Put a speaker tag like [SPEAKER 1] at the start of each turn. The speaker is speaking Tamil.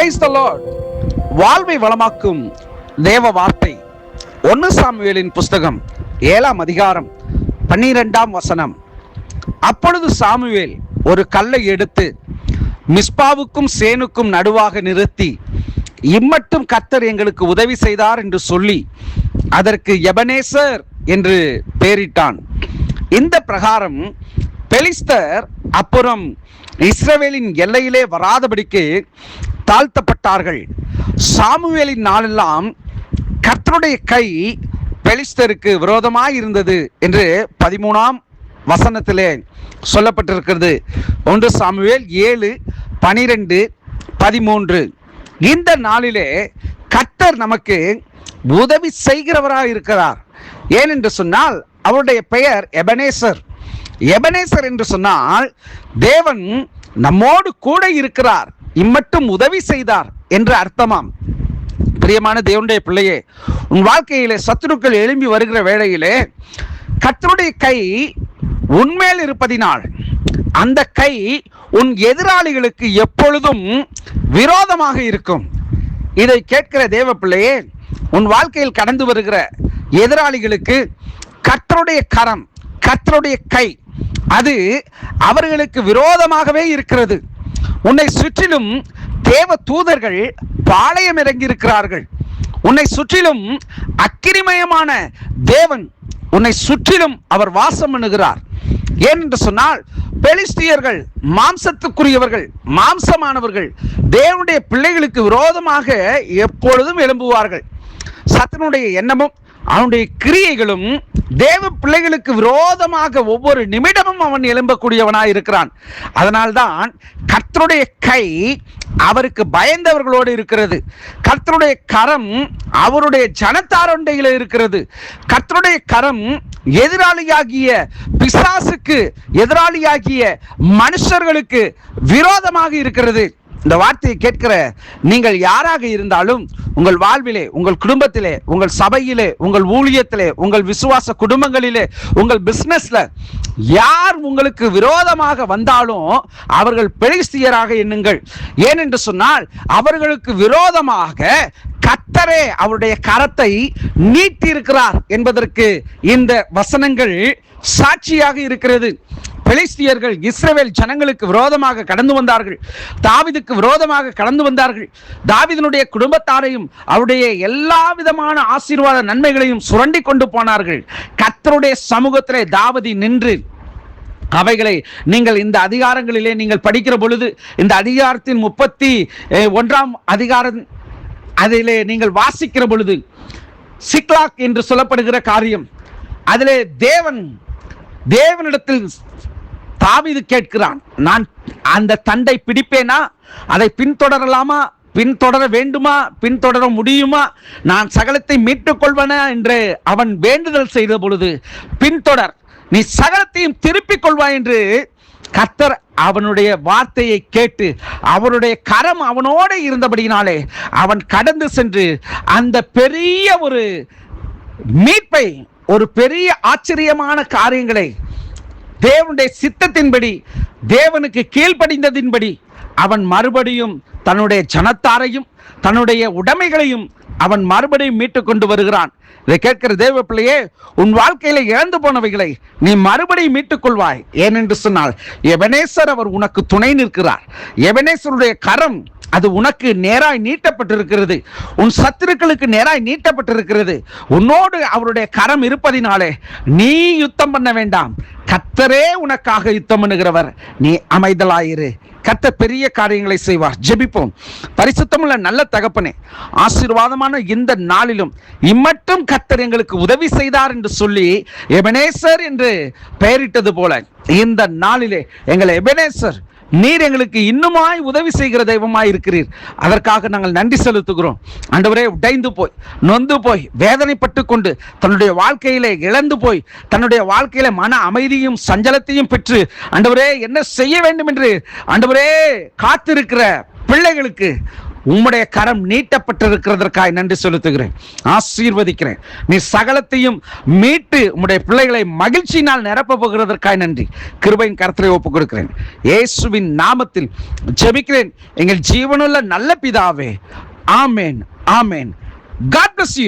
[SPEAKER 1] பிரைஸ் த லார்ட் வாழ்வை வளமாக்கும் தேவ வார்த்தை. ஒன்று சாமுவேலின் புஸ்தகம் ஏழாம் அதிகாரம் பன்னிரெண்டாம் வசனம். அப்பொழுது சாமுவேல் ஒரு கல்லை எடுத்து மிஸ்பாவுக்கும் சேனுக்கும் நடுவாக நிறுத்தி இம்மட்டும் கத்தர் எங்களுக்கு உதவி செய்தார் என்று சொல்லி அதற்கு எபனேசர் என்று பெயரிட்டான் இந்த பிரகாரம் பெலிஸ்தர் அப்புறம் இஸ்ரவேலின் எல்லையிலே வராதபடிக்கு தாழ்த்தப்பட்டார்கள். சாமுவேலின் நாளெல்லாம் கர்த்தருடைய கை பெலிஸ்தருக்கு விரோதமாய் இருந்தது என்று பதிமூணாம் வசனத்திலே சொல்லப்பட்டிருக்கிறது. ஒன்று சாமுவேல் ஏழு பனிரெண்டு பதிமூன்று. இந்த நாளிலே கர்த்தர் நமக்கு உதவி செய்கிறவராக இருக்கிறார் ஏனென்று சொன்னால் அவருடைய பெயர் எபனேசர். எபனேசர் என்று சொன்னால் தேவன் நம்மோடு கூட இருக்கிறார் இம்மட்டும் உதவி செய்தார் என்று அர்த்தமாம். பிரியமான தேவனுடைய பிள்ளையே உன் வாழ்க்கையிலே சத்துருக்கள் எழும்பி வருகிற வேளையிலே கத்தருடைய கை உன்மேல் இருப்பதினால் அந்த கை உன் எதிராளிகளுக்கு எப்பொழுதும் விரோதமாக இருக்கும். இதை கேட்கிற தேவ பிள்ளையே உன் வாழ்க்கையில் கடந்து வருகிற எதிராளிகளுக்கு கத்தருடைய கரம் கத்தருடைய கை அது அவர்களுக்கு விரோதமாகவே இருக்கிறது. உன்னை சுற்றிலும் தேவ தூதர்கள் பாளையம் இறங்கியிருக்கிறார்கள். உன்னை சுற்றிலும் அக்கிரிமயமான தேவன் உன்னை சுற்றிலும் அவர் வாசம் பண்ணுகிறார். ஏனென்று சொன்னால் பெலிஸ்தியர்கள் மாம்சத்துக்குரியவர்கள் மாம்சமானவர்கள் தேவனுடைய பிள்ளைகளுக்கு விரோதமாக எப்பொழுதும் எழும்புவார்கள். சத்தனுடைய எண்ணமும் அவனுடைய கிரியைகளும் தேவ பிள்ளைகளுக்கு விரோதமாக ஒவ்வொரு நிமிடமும் அவன் எழும்பக்கூடியவனாய் இருக்கிறான். அதனால்தான் கர்த்தருடைய கை அவருக்கு பயந்தவர்களோடு இருக்கிறது. கர்த்தருடைய கரம் அவருடைய ஜனத்தாரண்டையில் இருக்கிறது. கர்த்தருடைய கரம் எதிராளியாகிய பிசாசுக்கு எதிராளியாகிய மனுஷர்களுக்கு விரோதமாக இருக்கிறது. இந்த வார்த்தையை கேட்கிற நீங்கள் யாராக இருந்தாலும் உங்கள் வாழ்விலே உங்கள் குடும்பத்திலே உங்கள் சபையிலே உங்கள் ஊழியத்திலே உங்கள் விசுவாச குடும்பங்களிலே உங்கள் பிசினஸ்ல யார் உங்களுக்கு விரோதமாக வந்தாலும் அவர்கள் பெலிஸ்தியராக எண்ணுங்கள். ஏனென்று சொன்னால் அவர்களுக்கு விரோதமாக கத்தரே அவருடைய கரத்தை நீட்டியிருக்கிறார் என்பதற்கு இந்த வசனங்கள் சாட்சியாக இருக்கிறது. பெலிஸ்தியர்கள் இஸ்ரவேல் ஜனங்களுக்கு விரோதமாக கடந்து வந்தார்கள். தாவிதுக்கு விரோதமாக கடந்து வந்தார்கள். தாவிதனுடைய குடும்பத்தாரையும் அவருடைய எல்லா விதமான ஆசீர்வாத நன்மைகளையும் சுரண்டி கொண்டு போனார்கள். கத்தருடைய சமூகத்திலே தாவதி நின்று அவைகளை நீங்கள் இந்த அதிகாரங்களிலே நீங்கள் படிக்கிற பொழுது இந்த அதிகாரத்தின் முப்பத்தி ஒன்றாம் அதிகாரம் அதிலே நீங்கள் வாசிக்கிற பொழுது சிக்லாக் என்று சொல்லப்படுகிற காரியம். அதிலே தேவன் தேவனிடத்தில் தாவிது கேட்கிறான் நான் அந்த தண்டை பிடிப்பேனா? அதை பின்தொடரலாமா? பின்தொடர வேண்டுமா? பின்தொடர முடியுமா? நான் சகலத்தை மீட்டுக் கொள்வனா என்று அவன் வேண்டுதல் செய்த பொழுது பின்தொடர் நீ சகலத்தையும் திருப்பிக் கொள்வாய் என்று கர்த்தர் அவனுடைய வார்த்தையை கேட்டு அவருடைய கரம் அவனோடு இருந்தபடியினாலே அவன் கடந்து சென்று அந்த பெரிய ஒரு மீட்பை ஒரு பெரிய ஆச்சரியமான காரியங்களை தேவனுடைய சித்தத்தின்படி தேவனுக்கு கீழ்ப்படிந்ததின்படி அவன் மறுபடியும் தன்னுடைய ஜனத்தாரையும் தன்னுடைய உடைமைகளையும் அவன் மறுபடியும் மீட்டு கொண்டு வருகிறான். இதை கேட்கிற தேவ பிள்ளையே உன் வாழ்க்கையில இழந்து போனவைகளை நீ மறுபடியும் மீட்டுக் கொள்வாய். ஏனென்று சொன்னால் எபனேசர் அவர் உனக்கு துணை நிற்கிறார். எபனேசருடைய கரம் அது உனக்கு நேராய் நீட்டப்பட்டிருக்கிறது. உன் சத்துருக்களுக்கு நேராய் நீட்டப்பட்டிருக்கிறது. உன்னோடு அவருடைய கரம் இருப்பதினாலே நீ யுத்தம் பண்ண வேண்டாம். கத்தரே உனக்காக யுத்தம் பண்ணுகிறவர். நீ அமைதலாயிரு. கத்த பெரிய காரியங்களை செய்வார். ஜெபிப்போம். பரிசுத்தமுள்ள நல்ல தகப்பனே ஆசீர்வாதமான இந்த நாளிலும் இம்மட்டும் கத்தர் எங்களுக்கு உதவி செய்தார் என்று சொல்லி எபனேசர் என்று பெயரிட்டது போல இந்த நாளிலே எங்களை எபனேசர் நீர் எங்களுக்கு இன்னுமாய் உதவி செய்கிற தெய்வமாய் இருக்கிறீர். அதற்காக நாங்கள் நன்றி செலுத்துகிறோம். ஆண்டவரே உடைந்து போய் நொந்து போய் வேதனைப்பட்டு கொண்டு தன்னுடைய வாழ்க்கையிலே இழந்து போய் தன்னுடைய வாழ்க்கையில மன அமைதியும் சஞ்சலத்தையும் பெற்று ஆண்டவரே என்ன செய்ய வேண்டும் என்று ஆண்டவரே காத்திருக்கிற பிள்ளைகளுக்கு உம்முடைய கரம் நீட்டப்பட்டிருக்கிறதற்காய் நன்றி செலுத்துகிறேன். ஆசீர்வதிக்கிறேன். நீ சகலத்தையும் மீட்டு உம்முடைய பிள்ளைகளை மகிழ்ச்சியினால் நிரப்ப போகிறதற்காய் நன்றி. கிருபையின் கரத்திலே ஒப்புக் கொடுக்கிறேன். இயேசுவின் நாமத்தில் ஜெபிக்கிறேன். எங்கள் ஜீவனுள்ள நல்ல பிதாவே. ஆமேன் ஆமேன். God bless